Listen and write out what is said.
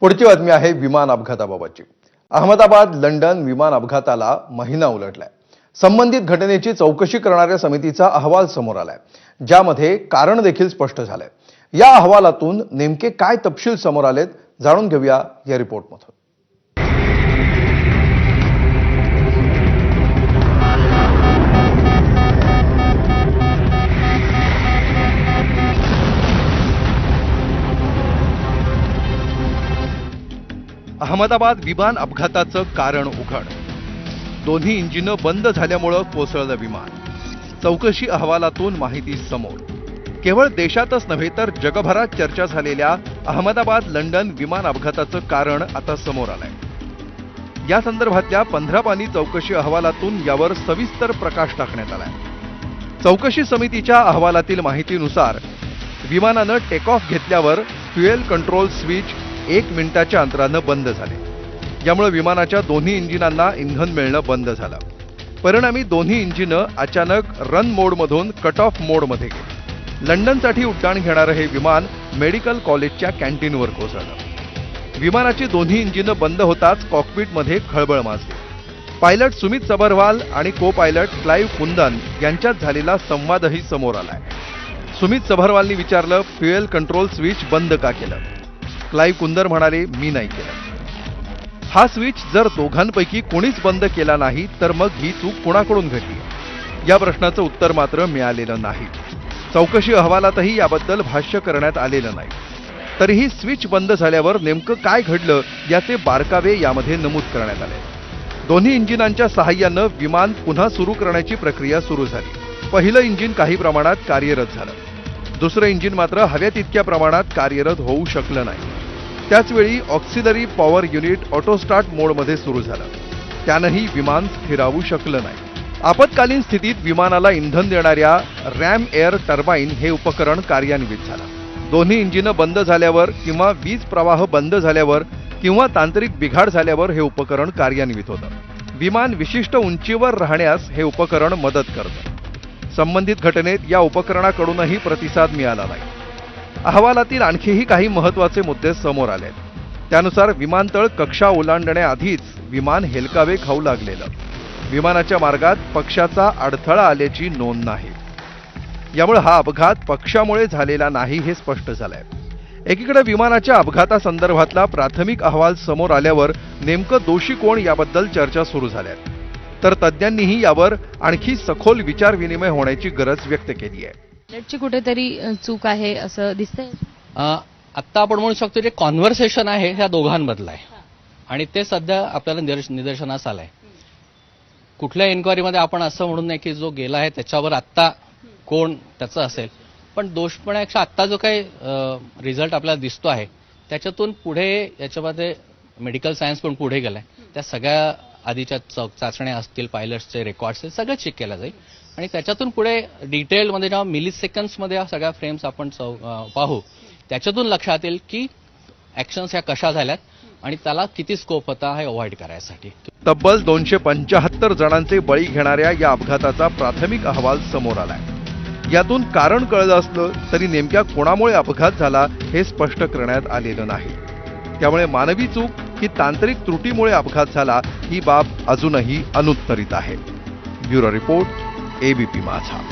पुढची बातमी आहे विमान अपघाताबाबतची. अहमदाबाद लंडन विमान अपघाताला महिना उलटलाय. संबंधित घटनेची चौकशी करणाऱ्या समितीचा अहवाल समोर आलाय. ज्यामध्ये कारण देखील स्पष्ट झालंय. या अहवालातून नेमके काय तपशील समोर आलेत जाणून घेऊया या रिपोर्टमधून. अहमदाबाद विमान अपघाताचं कारण उघड. दोन्ही इंजिनं बंद झाल्यामुळं कोसळलं विमान. चौकशी अहवालातून माहिती समोर. केवळ देशातच नव्हे तर जगभरात चर्चा झालेल्या अहमदाबाद लंडन विमान अपघाताचं कारण आता समोर आलंय. या संदर्भातल्या पंधरा पानी चौकशी अहवालातून यावर सविस्तर प्रकाश टाकण्यात आलाय. चौकशी समितीच्या अहवालातील माहितीनुसार विमानानं टेक ऑफ घेतल्यावर फ्युएल कंट्रोल स्विच एक मिनिटाच्या अंतरानं बंद झाले. यामुळे विमानाच्या दोन्ही इंजिनांना इंधन मिळणं बंद झालं. परिणामी दोन्ही इंजिनं अचानक रन मोडमधून कट ऑफ मोडमध्ये गेली. लंडनसाठी उड्डाण घेणारं हे विमान मेडिकल कॉलेजच्या कॅन्टीनवर कोसळलं. विमानाची दोन्ही इंजिनं बंद होताच कॉकपिटमध्ये खळबळ माजली. पायलट सुमित सबरवाल आणि को पायलट क्लाईव्ह कुंदन यांच्यात झालेला संवादही समोर आलाय. सुमित सबरवालनी विचारलं फ्युएल कंट्रोल स्विच बंद का केलं? क्लाई कुंदर म्हणाले मी नाही केलं. हा स्विच जर दोघांपैकी कोणीच बंद केला नाही तर मग ही चूक कुणाकडून घडली? या प्रश्नाचं उत्तर मात्र मिळालेलं नाही. चौकशी अहवालातही याबद्दल भाष्य करण्यात आलेलं नाही. तरीही स्विच बंद झाल्यावर नेमकं काय घडलं याचे बारकावे यामध्ये नमूद करण्यात आले. दोन्ही इंजिनांच्या सहाय्यानं विमान पुन्हा सुरू करण्याची प्रक्रिया सुरू झाली. पहिलं इंजिन काही प्रमाणात कार्यरत झालं. दुसरं इंजिन मात्र हव्या तितक्या प्रमाणात कार्यरत होऊ शकलं नाही. त्याचवेळी ऑक्सिलरी पॉवर युनिट ऑटोस्टार्ट मोडमध्ये सुरू झालं. त्यानंही विमान स्थिरावू शकलं नाही. आपत्कालीन स्थितीत विमानाला इंधन देणाऱ्या रॅम एअर टर्बाईन हे उपकरण कार्यान्वित झालं. दोन्ही इंजिनं बंद झाल्यावर किंवा वीज प्रवाह बंद झाल्यावर किंवा तांत्रिक बिघाड झाल्यावर हे उपकरण कार्यान्वित होतं. विमान विशिष्ट उंचीवर राहण्यास हे उपकरण मदत करतं. संबंधित घटनेत या उपकरणाकडूनही प्रतिसाद मिळाला नाही. अहवालातील आणखीही काही महत्त्वाचे मुद्दे समोर आले. त्यानुसार विमानतळ कक्षा ओलांडण्याआधीच विमान हेलकावे खाऊ लागलेलं. विमानाच्या मार्गात पक्षाचा अडथळा आल्याची नोंद नाही. यामुळे हा अपघात पक्षामुळे झालेला नाही हे स्पष्ट झालंय. एकीकडे विमानाच्या अपघातासंदर्भातला प्राथमिक अहवाल समोर आल्यावर नेमकं दोषी कोण याबद्दल चर्चा सुरू झाल्यात. तर तज्ज्ञांनीही यावर आणखी सखोल विचारविनिमय होण्याची गरज व्यक्त केली आहे पायलटची कुठेतरी चूक आहे असं दिसतंय? आत्ता आपण म्हणू शकतो जे कॉन्व्हर्सेशन आहे ह्या दोघांमधलं आहे. आणि ते सध्या आपल्याला निदर्श- निदर्शनास आलंय. कुठल्या एन्क्वायरीमध्ये आपण असं म्हणून नाही की जो गेला आहे त्याच्यावर आत्ता कोण त्याचं असेल. पण दोषपणापेक्षा आत्ता जो काही रिझल्ट आपल्याला दिसतो आहे त्याच्यातून पुढे याच्यामध्ये मेडिकल सायन्स पण पुढे गेलाय. त्या सगळ्या आधीच्या चाचण्या असतील पायलट्सचे रेकॉर्ड्स सगळं चेक केलं जाईल. आणि त्याच्यातून पुढे डिटेलमध्ये जेव्हा मिली सेकंड्समध्ये या सगळ्या फ्रेम्स आपण चौ- पाहू त्याच्यातून लक्षात येईल की ऍक्शन्स ह्या कशा झाल्यात आणि त्याला किती स्कोप होता हे अवॉइड करायसाठी. तब्बल दोनशे पंचाहत्तर जणांचे बळी घेणाऱ्या या अपघाताचा प्राथमिक अहवाल समोर आलाय. यातून कारण कळलं असलं तरी नेमक्या कोणामुळे अपघात झाला हे स्पष्ट करण्यात आलेलं नाही. त्यामुळे मानवी चूक ही तांत्रिक त्रुटीमुळे अपघात झाला ही बाब अजूनही अनुत्तरित आहे. ब्युरो रिपोर्ट एबीपी माझा